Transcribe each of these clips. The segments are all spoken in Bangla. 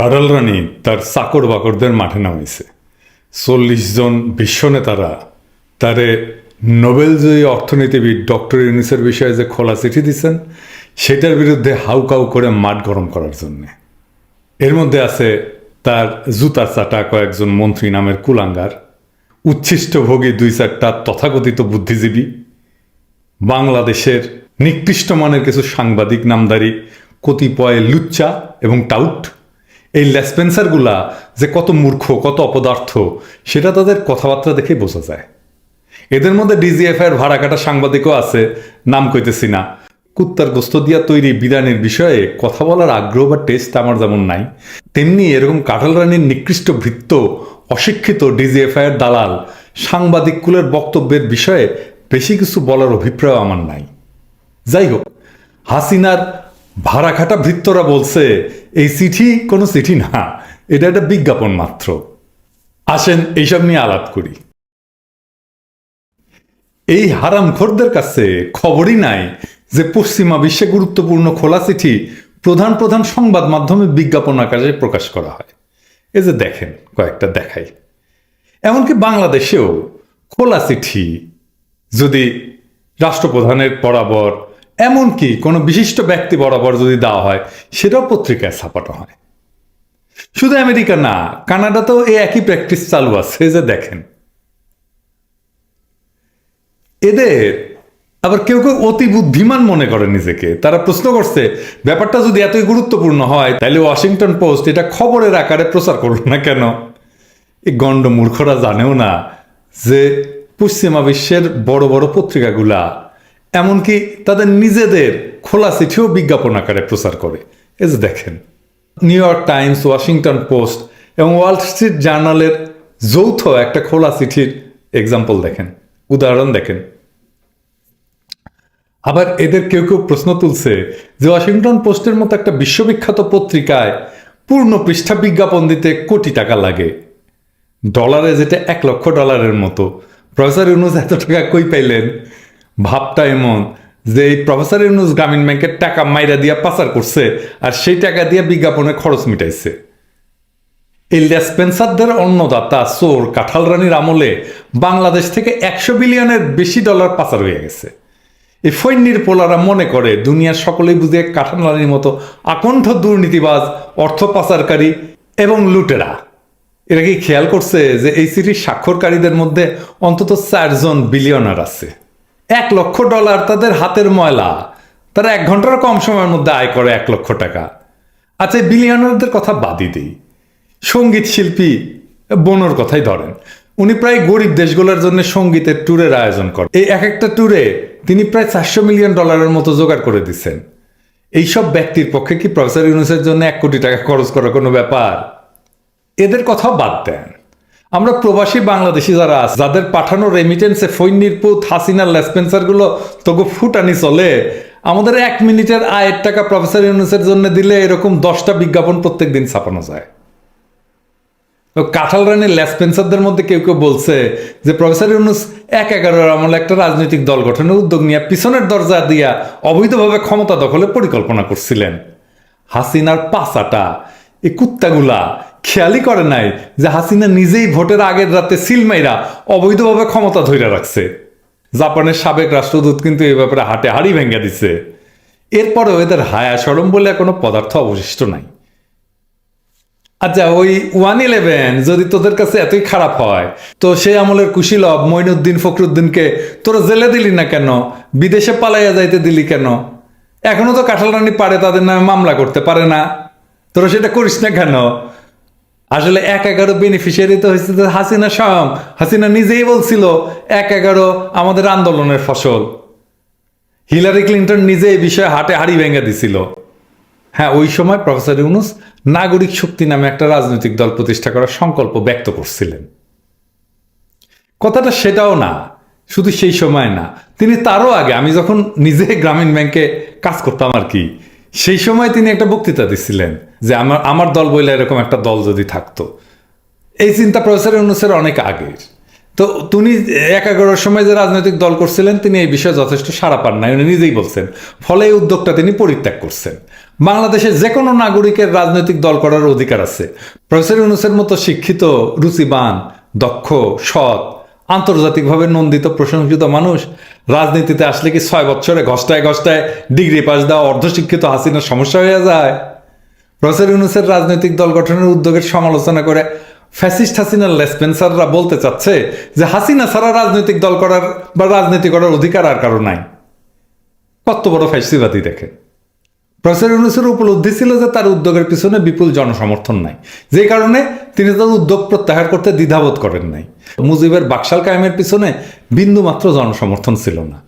কারাল রানী তার চাকর বাকরদের মাঠে নামাইছে চল্লিশ জন বিশ্ব নেতারা তারে নোবেলজয়ী অর্থনীতিবিদ ডক্টর ইউনিসের বিষয়ে যে খোলা চিঠি দিচ্ছেন সেটার বিরুদ্ধে হাউকাউ করে মাঠ গরম করার জন্যে। এর মধ্যে আছে তার জুতার চাটা কয়েকজন মন্ত্রী নামের কুলাঙ্গার, উচ্ছিষ্টভোগী দুই চারটা তথাকথিত বুদ্ধিজীবী, বাংলাদেশের নিকৃষ্ট মানের কিছু সাংবাদিক, নামদারি, কতিপয় লুচ্চা এবং টাউট এই লেসপেন্সারগুলা যে কত মূর্খ, কত অপদার্থ, সেটা তাদের কথাবার্তা দেখেই বোঝা যায়। এদের মধ্যে ডিজিএফ এর ভাড়া কাটা সাংবাদিকও আছে, নাম কইতেছি না। কুত্তার গোস্ত দিয়া তৈরি বিধানের বিষয়ে কথা বলার আগ্রহ বা টেস্ট আমার যেমন নাই, তেমনি এরকম কাঠাল রানীর নিকৃষ্ট ভৃত্য, অশিক্ষিত ডিজিএফআই এর দালাল সাংবাদিককুলের বক্তব্যের বিষয়ে বেশি কিছু বলার অভিপ্রায় আমার নাই। যাই হোক, হাসিনার ভাড়া খাটা ভৃত্যরা বলছে, এই চিঠি কোনো চিঠি না, এটা একটা বিজ্ঞাপন মাত্র। আসেন এইসব নিয়ে আলাপ করি। এই হারাম হারামখোরদের কাছে খবরই নাই যে পশ্চিমা বিশ্বে গুরুত্বপূর্ণ খোলা চিঠি প্রধান প্রধান সংবাদ মাধ্যমে বিজ্ঞাপন আকারে প্রকাশ করা হয়। এই যে দেখেন, কয়েকটা দেখাই। এমনকি বাংলাদেশেও খোলা চিঠি যদি রাষ্ট্রপ্রধানের বরাবর এমনকি কোনো বিশিষ্ট ব্যক্তি বরাবর যদি দেওয়া হয়, সেটাও পত্রিকায় ছাপানো হয়। শুধু আমেরিকা না, কানাডাতেও এই একই প্র্যাকটিস চালু আছে যে দেখেন। এদের আবার কেউ কেউ অতি বুদ্ধিমান মনে করে নিজেকে। তারা প্রশ্ন করছে, ব্যাপারটা যদি এতই গুরুত্বপূর্ণ হয়, তাহলে ওয়াশিংটন পোস্ট এটা খবরের আকারে প্রচার করল না কেন? এই গণ্ড মূর্খরা জানেও না যে পশ্চিমা বিশ্বের বড় বড় পত্রিকাগুলা এমনকি তাদের নিজেদের খোলা চিঠিও বিজ্ঞাপন আকারে প্রচার করে। এই যে দেখেন, New York Times, Washington Post এবং ওয়াল স্ট্রিট জার্নালের যৌথ একটা খোলা চিঠির এক্সাম্পল দেখেন, উদাহরণ দেখেন। আবার এদের কেউ কেউ প্রশ্ন তুলছে যে ওয়াশিংটন পোস্টের মতো একটা বিশ্ববিখ্যাত পত্রিকায় পূর্ণ পৃষ্ঠা বিজ্ঞাপন দিতে কোটি টাকা লাগে। ডলারে যেটা এক লক্ষ ডলারের মতো। প্রফেসর ইউনুস এত টাকা কই পাইলেন? ভাবটা এমন যে এই প্রফেসর ইউনুস গ্রামীণ ব্যাংকের টাকা মাইরা দিয়া পাচার করছে আর সেই টাকা দিয়ে বিজ্ঞাপনে খরচ মিটাইছে। এই লেসপেন্সারদের অন্নদাতা চোর কাঁঠাল রানীর আমলে বাংলাদেশ থেকে একশো বিলিয়নের বেশি ডলার পাচার হয়ে গেছে। এই ফৈন্নির পোলারা মনে করে, দুনিয়ার সকলেই বুঝে কাঁঠাল রানীর মতো আকণ্ঠ দুর্নীতিবাজ, অর্থ পাচারকারী এবং লুটেরা। এরা কি খেয়াল করছে যে এই চিঠির স্বাক্ষরকারীদের মধ্যে অন্তত চারজন বিলিয়নার আছে? এক লক্ষ ডলার তাদের হাতের ময়লা। তারা এক ঘণ্টার কম সময়ের মধ্যে আয় করে এক লক্ষ টাকা। আচ্ছা বিলিয়নারদের কথা বাদই দিই। সংগীত শিল্পী বনোর কথাই ধরেন। উনি প্রায় গরিব দেশগুলোর জন্য সঙ্গীতের ট্যুরের আয়োজন করেন। এই এক একটা ট্যুরে তিনি প্রায় চারশো মিলিয়ন ডলারের মতো জোগাড় করে দিচ্ছেন। এইসব ব্যক্তির পক্ষে কি প্রফেসর ইউনুসের জন্য এক কোটি টাকা খরচ করা কোনো ব্যাপার? এদের কথাও বাদ দেন। আমরা প্রবাসী বাংলাদেশি যারা আছে, যাদের পাঠানো রেমিটেন্সে ফৈন্নির পুত হাসিনার লেসপেন্সারগুলো তবু ফুটানি চলে, আমাদের এক মিনিটের আয়ের টাকা প্রফেসর ইউনুসের জন্য দিলে এরকম দশটা বিজ্ঞাপন প্রত্যেক দিন ছাপানো যায়। কাঁঠাল রানীর লেসপেন্সারদের মধ্যে কেউ কেউ বলছে যে, প্রফেসর ইউনুস, এক এগারোর আমলে একটা রাজনৈতিক দল গঠনের উদ্যোগ নিয়ে পিছনের দরজা দিয়া অবৈধভাবে ক্ষমতা দখলের পরিকল্পনা করছিলেন। হাসিনার পাসাটা এই কুত্তাগুলা খেয়ালই করে নাই যে হাসিনা নিজেই ভোটের আগের রাতে সিলমাইরা অবৈধভাবে ক্ষমতা ধরে রাখছে। জাপানের সাবেক রাষ্ট্রদূত কিন্তু এই ব্যাপারে হাটে হাড়ি ভেঙে দিছে। এরপরেও এদের হায়া সরম বলে কোনো পদার্থ অবশিষ্ট নাই। আচ্ছা ওই ওয়ান ইলেভেন যদি তোদের কাছে এতই খারাপ হয়, তো সেই আমলের কুশীলব মইনুদ্দিন ফখরুদ্দিনকে তোরা জেলে দিলি না কেন? বিদেশে পালাইয়া যাইতে দিলি কেন? এখনও তো কাঁঠাল রানী পারে, তাদের নামে মামলা করতে পারে না। তোরা সেটা করিস না কেন? আসলে এক এগারো বেনিফিশিয়ারি তো হয়েছে হাসিনা স্বয়ং হাসিনা নিজেই বলছিল, এক এগারো আমাদের আন্দোলনের ফসল। হিলারি ক্লিন্টন নিজে এই বিষয়ে হাটে হাড়ি ভেঙে দিছিল। হ্যাঁ ওই সময় প্রফেসর ইউনুস নাগরিক শক্তি নামে একটা রাজনৈতিক দল প্রতিষ্ঠা করার সংকল্প ব্যক্ত করছিলেন। কথাটা সেটাও না, শুধু সেই সময় না। তিনি তারও আগে, আমি যখন নিজে গ্রামীণ ব্যাংকে কাজ করতাম আর কি সেই সময় তিনি একটা বক্তৃতা দিচ্ছিলেন যে আমার আমার দল বইলে এরকম একটা দল যদি থাকতো। এই চিন্তা প্রফেসর ইউনুসের অনেক আগের। তো তিনি এক এগারোর সময় যে রাজনৈতিক দল করছিলেন, তিনি এই বিষয়ে যথেষ্ট সাড়া পান না উনি নিজেই বলছেন, ফলে এই উদ্যোগটা তিনি পরিত্যাগ করছেন। বাংলাদেশের যে কোনো নাগরিকের রাজনৈতিক দল করার অধিকার আছে। প্রফেসর ইউনুসের মতো শিক্ষিত, রুচিবান, দক্ষ, সৎ আন্তর্জাতিকভাবে নন্দিত প্রশংসিত মানুষ, রাজনীতিতে আসলে কি ছয় বছরে ঘষ্টায় ঘষ্টায় ডিগ্রি পাস দেওয়া অর্ধশিক্ষিত হাসিনার সমস্যা হয়ে যায়? প্রফেসর ইউনুসের রাজনৈতিক দল গঠনের উদ্যোগের সমালোচনা করে ফ্যাসিস্ট হাসিনার লেসপেন্সাররা বলতে চাচ্ছে যে হাসিনা ছাড়া রাজনৈতিক দল করার বা রাজনীতি করার অধিকার আর কারও নাই। কত বড় ফ্যাসিবাদী দেখে প্রফেসর ইউনুসের উপলব্ধি ছিল যে তার উদ্যোগের পিছনে বিপুল জনসমর্থন নাই। যে কারণে তিনি তার উদ্যোগ প্রত্যাহার করতে দ্বিধাবোধ করেন নাই। মুজিবের বাকশাল কায়েমের পিছনে বিন্দু মাত্র জনসমর্থন ছিল না।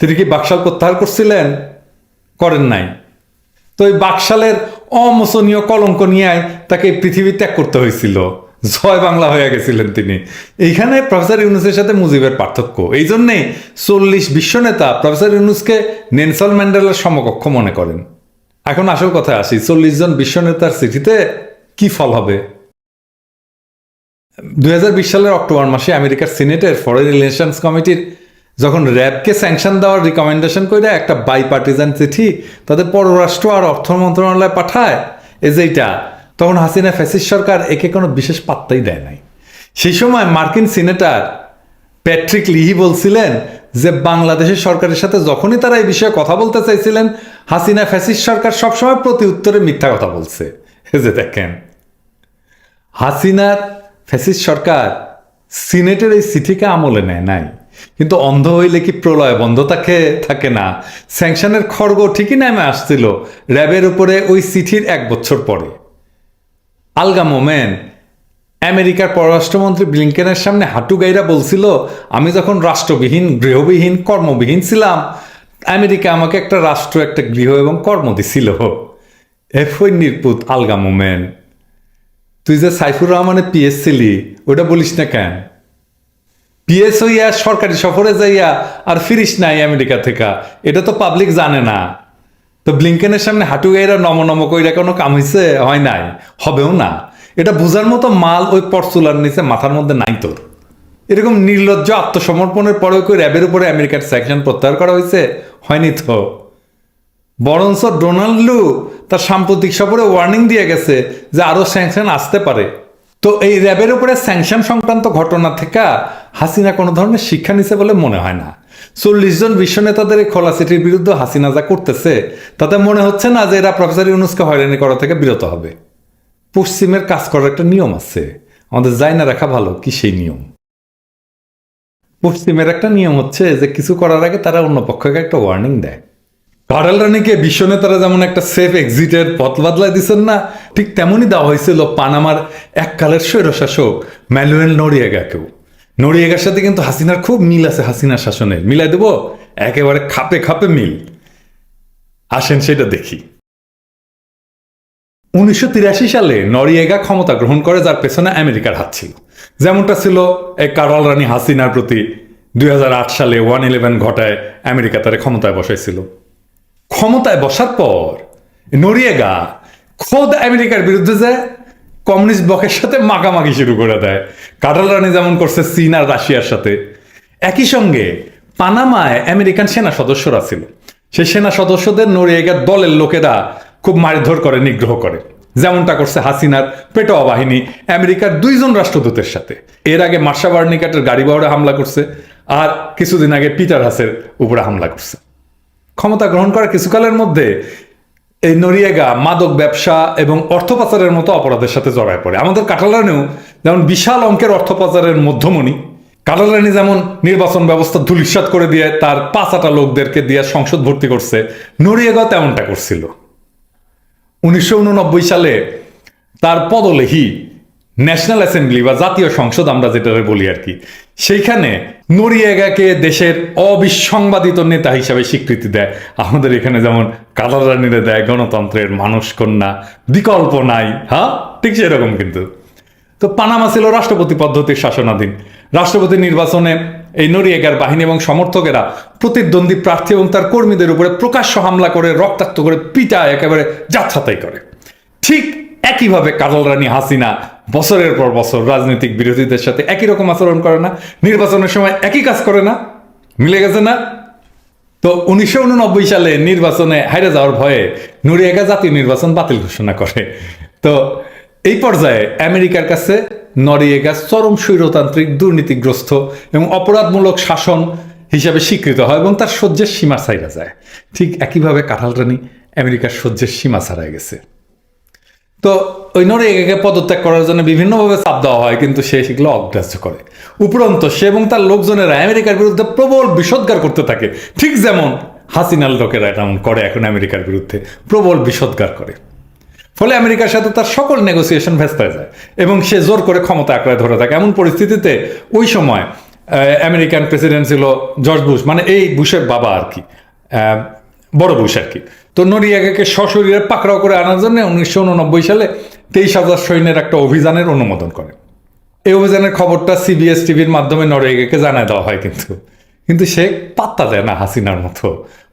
তিনি কি বাকশাল প্রত্যাহার করছিলেন? করেন নাই। তো এই বাকশালের অমোচনীয় কলঙ্ক নিয়ে তাকে পৃথিবী ত্যাগ করতে হয়েছিল। জয় বাংলা হয়ে গেছিলেন তিনি। এইখানে প্রফেসর ইউনুসের সাথে মুজিবের পার্থক্য। এই জন্যেই চল্লিশ বিশ্ব নেতা প্রফেসর ইউনুসকে নেনসল ম্যান্ডেলার সমকক্ষ মনে করেন। এখন আসল কথা আসি, চল্লিশ জন বিশ্ব নেতার চিঠিতে কি ফল হবে? দুই সালের অক্টোবর মাসে আমেরিকার সিনেটের ফরেন রিলেশনস কমিটির যখন র্যাবকে স্যাংশন দেওয়ার রিকমেন্ডেশন করে একটা বাই পার্টিজান চিঠি তাদের পররাষ্ট্র আর অর্থ মন্ত্রণালয় পাঠায় এই যে এইটা তখন হাসিনা ফ্যাসিস সরকার একে কোনো বিশেষ পাত্তাই দেয় নাই। সেই সময় মার্কিন সিনেটার প্যাট্রিক লিহি বলছিলেন যে বাংলাদেশের সরকারের সাথে যখনই তারা এই বিষয়ে কথা বলতে চাইছিলেন, হাসিনা ফ্যাসিস সরকার সবসময় প্রতি উত্তরে মিথ্যা কথা বলছে। যে দেখেন হাসিনার ফ্যাসিস সরকার সিনেটের এই চিঠিকে আমলে নেয় নাই। কিন্তু অন্ধ হইলে কি প্রলয় বন্ধ থাকে? থাকে না। স্যাংশনের খড়গ ঠিকই নামে আসছিল র্যাবের উপরে ওই চিঠির এক বছর পরে। আলগা মোমেন আমেরিকার পররাষ্ট্রমন্ত্রী ব্লিংকেনের সামনে হাঁটু গাইরা বলছিল, আমি যখন রাষ্ট্রবিহীন, গৃহবিহীন, কর্মবিহীন ছিলাম, আমেরিকা আমাকে একটা রাষ্ট্র, একটা গৃহ এবং কর্ম দিছিল। এফই নির্পুত আলগা মোমেন। তুই যে সাইফুর রহমানের পিএস ছিলি ওটা বলিস না কেন? পিএস হইয়া, সরকারি সফরে যাইয়া আর ফিরিস নাই আমেরিকা থেকে, এটা তো পাবলিক জানে না। তো ব্লিংকেনের সামনে হাঁটু গাইরা নম নম কইরা কোনো কাম হয়েছে হয় নাই, হবেও না। এটা বোঝার মতো মাল ওই পরচুলার নিচে মাথার মধ্যে নাই তোর। এরকম নির্লজ্জ আত্মসমর্পণের পরেও কই র্যাবের উপরে আমেরিকার স্যাকশন প্রত্যাহার করা হয়েছে? হয়নি তো। বরঞ্চ ডোনাল্ড লু তার সাম্প্রতিক সফরে ওয়ার্নিং দিয়ে গেছে যে আরও স্যাংশন আসতে পারে। তো এই র্যাবের উপরে স্যাংশন সংক্রান্ত ঘটনা থেকে হাসিনা কোনো ধরনের শিক্ষা নিছে বলে মনে হয় না। চল্লিশ জন বিশ্ব নেতাদের এই খোলা চিঠির বিরুদ্ধে হাসিনা যা করতেছে, তাতে মনে হচ্ছে না যে এরা প্রফেসর ইউনুসকে হয়রানি করা থেকে বিরত হবে। পশ্চিমের কাজ করার একটা নিয়ম আছে। আমাদের যাই না রাখা ভালো, কি সেই নিয়ম? পশ্চিমের একটা নিয়ম হচ্ছে যে কিছু করার আগে তারা অন্য পক্ষকে একটা ওয়ার্নিং দেয়। কারাল রানীকে বিশ্ব নেতারা যেমন একটা সেফ এক্সিটের পথ বাদলায় দিচ্ছেন না, ঠিক তেমনই দেওয়া হয়েছিল পানামার এককালের স্বৈরশাসক ম্যানুয়েল নরিয়েগাকেও নরিয়েগার সাথে কিন্তু হাসিনার খুব মিল আছে হাসিনার শাসনে মিলাই দেব, একেবারে খাপে খাপে মিল। আসেন সেটা দেখি। উনিশশো তিরাশি সালে নরিয়েগা ক্ষমতা গ্রহণ করে, যার পেছনে আমেরিকার হাত ছিল। যেমনটা ছিল এই কারাল রানী হাসিনার প্রতি দুই সালে ওয়ান ইলেভেন ঘটায় আমেরিকা তারে ক্ষমতায় বসাইছিল। ক্ষমতায় বসার পর নরিয়েগা খোদ আমেরিকার বিরুদ্ধে যায় কমিউনিস্ট ব্লকের সাথে মাখামাখি শুরু করে দেয়। কাটাল রানী যেমন করছে চীন আর রাশিয়ার সাথে। একই সঙ্গে পানামায় আমেরিকান সেনা সদস্যরা ছিল। সেই সেনা সদস্যদের নরিয়েগার দলের লোকেরা খুব মারধর করে, নিগ্রহ করে। যেমনটা করছে হাসিনার পেটোয়া বাহিনী আমেরিকার দুইজন রাষ্ট্রদূতের সাথে। এর আগে মার্শা বার্নিকাটের গাড়ি বহরে হামলা করছে, আর কিছুদিন আগে পিটার হাসের উপরে হামলা করছে। ক্ষমতা গ্রহণ করার কিছুকালের মধ্যে এই নরিয়েগা মাদক ব্যবসা এবং অর্থ পাচারের মতো অপরাধের সাথে জড়ায় পড়ে। আমাদের কাটালানেও যেমন বিশাল অঙ্কের অর্থ পাচারের মধ্যমণি, কাটালানি যেমন নির্বাচন ব্যবস্থা ধুলিসাত করে দিয়ে তার পাঁচাটা লোকদেরকে দিয়ে সংসদ ভর্তি করছে নরিয়েগা তেমনটা করছিল। উনিশশো সালে তার পদলেহি ন্যাশনাল অ্যাসেম্বলি বা জাতীয় সংসদ আমরা যেটা বলি আর কি, সেইখানে নরিয়েগাকে দেশের অবিসংবাদিত নেতা হিসাবে স্বীকৃতি দেয়। আমাদের এখানে যেমন কালারানিরে দেয়, গণতন্ত্রের মানুষ কন্যা বিকল্প নাই হ্যাঁ? ঠিক সেরকম কিন্তু। তো পানামা ছিল রাষ্ট্রপতি পদ্ধতির শাসনাধীন। রাষ্ট্রপতি নির্বাচনে এই নরিয়েগার বাহিনী এবং সমর্থকেরা প্রতিদ্বন্দ্বী প্রার্থী এবং তার কর্মীদের উপরে প্রকাশ্য হামলা করে, রক্তাক্ত করে পিটা একেবারে যাচ্ছাতাই করে। ঠিক একইভাবে কাজল রানী হাসিনা বছরের পর বছর রাজনৈতিক বিরোধীদের সাথে একই রকম আচরণ করে না, নির্বাচনের সময় একই কাজ করে না, মিলে গেছে না? তো উনিশশো উননব্বই সালে নির্বাচনে হাইরে যাওয়ার ভয়ে নুরিয়াগা জাতীয় নির্বাচন বাতিল ঘোষণা করে। তো এই পর্যায়ে আমেরিকার কাছে নরিয়েগা চরম স্বৈরতান্ত্রিক দুর্নীতিগ্রস্ত এবং অপরাধমূলক শাসন হিসাবে স্বীকৃত হয় এবং তার সহ্যের সীমা ছাইরা যায়। ঠিক একইভাবে কাঁঠাল আমেরিকার সহ্যের সীমা ছাড়াই গেছে। তো ওই নরিয়াকে পদত্যাগ করার জন্য বিভিন্নভাবে চাপ দেওয়া হয়, কিন্তু সে সেগুলো অগ্রাহ্য করে। উপরন্ত সে এবং তার লোকজনেরা আমেরিকার বিরুদ্ধে প্রবল বিষোদ্গার করতে থাকে। ঠিক যেমন হাসিনাল লোকেরা এমন করে এখন আমেরিকার বিরুদ্ধে প্রবল বিষোদ্গার করে। ফলে আমেরিকার সাথে তার সকল নেগোসিয়েশন ভেস্ত হয়ে যায় এবং সে জোর করে ক্ষমতা আঁকড়ায় ধরে থাকে। এমন পরিস্থিতিতে ওই সময় আমেরিকান প্রেসিডেন্ট ছিল জর্জ বুশ মানে এই বুশের বাবা আর কি বড় বুশ আর কি। তো নরিয়াগাকে সশরীরে পাকড়াও করে আনার জন্য উনিশশো উননব্বই সালে তেইশ হাজার সৈন্যের একটা অভিযানের অনুমোদন করে। এই অভিযানের খবরটা সিবিএস টিভির মাধ্যমে নরওয়েকে জানায় দেওয়া হয় কিন্তু কিন্তু সে পাত্তা দেয় না হাসিনার মতো।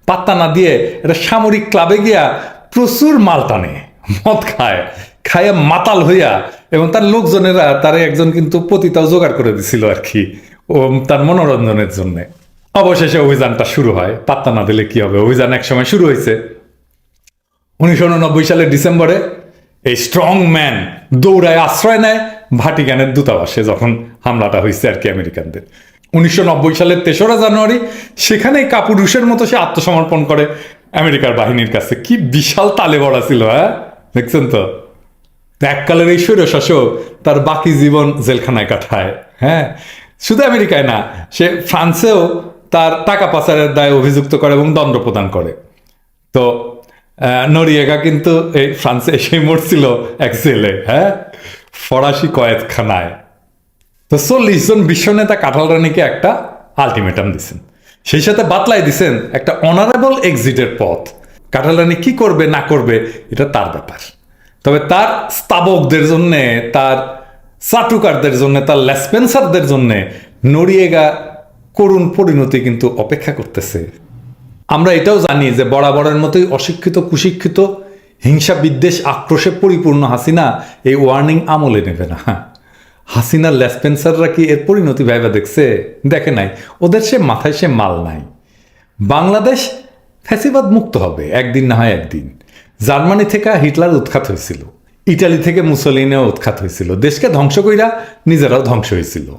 পাত্তা না দিয়ে এটা সামরিক ক্লাবে গিয়া প্রচুর মাল টানে। মদ খায়, খাইয়া মাতাল হইয়া এবং তার লোকজনেরা তার একজন কিন্তু পতিতাও জোগাড় করে দিছিল আর কি, ও তার মনোরঞ্জনের জন্যে। অবশেষে অভিযানটা শুরু হয়, পাত্তা না দিলে কি হবে? অভিযান এক সময় শুরু হয়েছে উনিশশো উননব্বই সালের ডিসেম্বরে এই স্ট্রং ম্যান দৌড়ায় আশ্রয় নেয় ভাটিকানের দূতাবাসে যখন হামলাটা হয়েছে আর কি আমেরিকানদের। উনিশশো নব্বই সালের তেসরা জানুয়ারি সেখানেই কাপুরুষের মতো সে আত্মসমর্পণ করে আমেরিকার বাহিনীর কাছে। কি বিশাল তালে বড়া ছিল হ্যাঁ? দেখছেন তো? এককালের এই শাসক তার বাকি জীবন জেলখানায় কাটায় হ্যাঁ? শুধু আমেরিকায় না, সে ফ্রান্সেও তার টাকা পাচারের দায়ে অভিযুক্ত করে এবং দণ্ড প্রদান করে। তো নরিয়েগা কিন্তু এই ফ্রান্সে এসে মরছিল এক জেলে হ্যাঁ? ফরাসি কয়েদখানায়। তো চল্লিশ জন বিশ্ব নেতা কাঁঠাল রানীকে একটা আলটিমেটাম দিছেন। সেই সাথে বাতলাই দিছেন একটা অনারেবল এক্সিটের পথ। কাঁঠাল রানী কি করবে, না করবে, এটা তার ব্যাপার। তবে তার স্তাবকদের জন্যে, তার চাটুকারদের জন্য, তার লেসপেন্সারদের জন্য নরিয়েগা করুণ পরিণতি কিন্তু অপেক্ষা করতেছে। আমরা এটাও জানি যে বরাবরের মতোই অশিক্ষিত, কুশিক্ষিত হিংসা বিদ্বেষ আক্রোশে পরিপূর্ণ হাসিনা এই ওয়ার্নিং আমলে নেবে না। হাসিনার লেসপেন্সাররা কি এর পরিণতি ভাইবা দেখছে? দেখে নাই। ওদের সে মাথায় সে মাল নাই। বাংলাদেশ ফ্যাসিবাদ মুক্ত হবে, একদিন না হয় একদিন। জার্মানি থেকে হিটলার উৎখাত হয়েছিল। ইটালি থেকে মুসলিনেও উৎখাত হয়েছিল। দেশকে ধ্বংস কইরা নিজেরাও ধ্বংস হয়েছিল।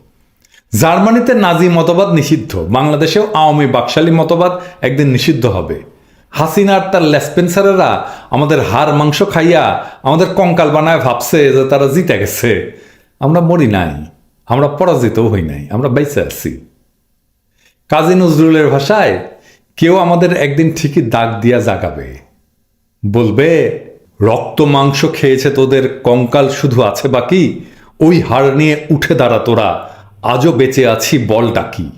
জার্মানিতে নাজি মতবাদ নিষিদ্ধ। বাংলাদেশেও আওয়ামী বাকশালী মতবাদ একদিন নিষিদ্ধ হবে। হাসিনার তার লেসপেন্সারেরা আমাদের হাড়, মাংস খাইয়া আমাদের কঙ্কাল বানায় ভাবছে যে তারা জিতে গেছে। আমরা মরি নাই। আমরা পরাজিতও হই নাই। আমরা বেঁচে আছি। কাজী নজরুলের ভাষায় কেউ আমাদের একদিন ঠিকই দাগ দিয়া জাগাবে। বলবে, রক্ত মাংস খেয়েছে তোদের, কঙ্কাল শুধু আছে বাকি? ওই হাড় নিয়ে উঠে দাঁড়া তোরা। আজও বেঁচে আছি, বলটা কি?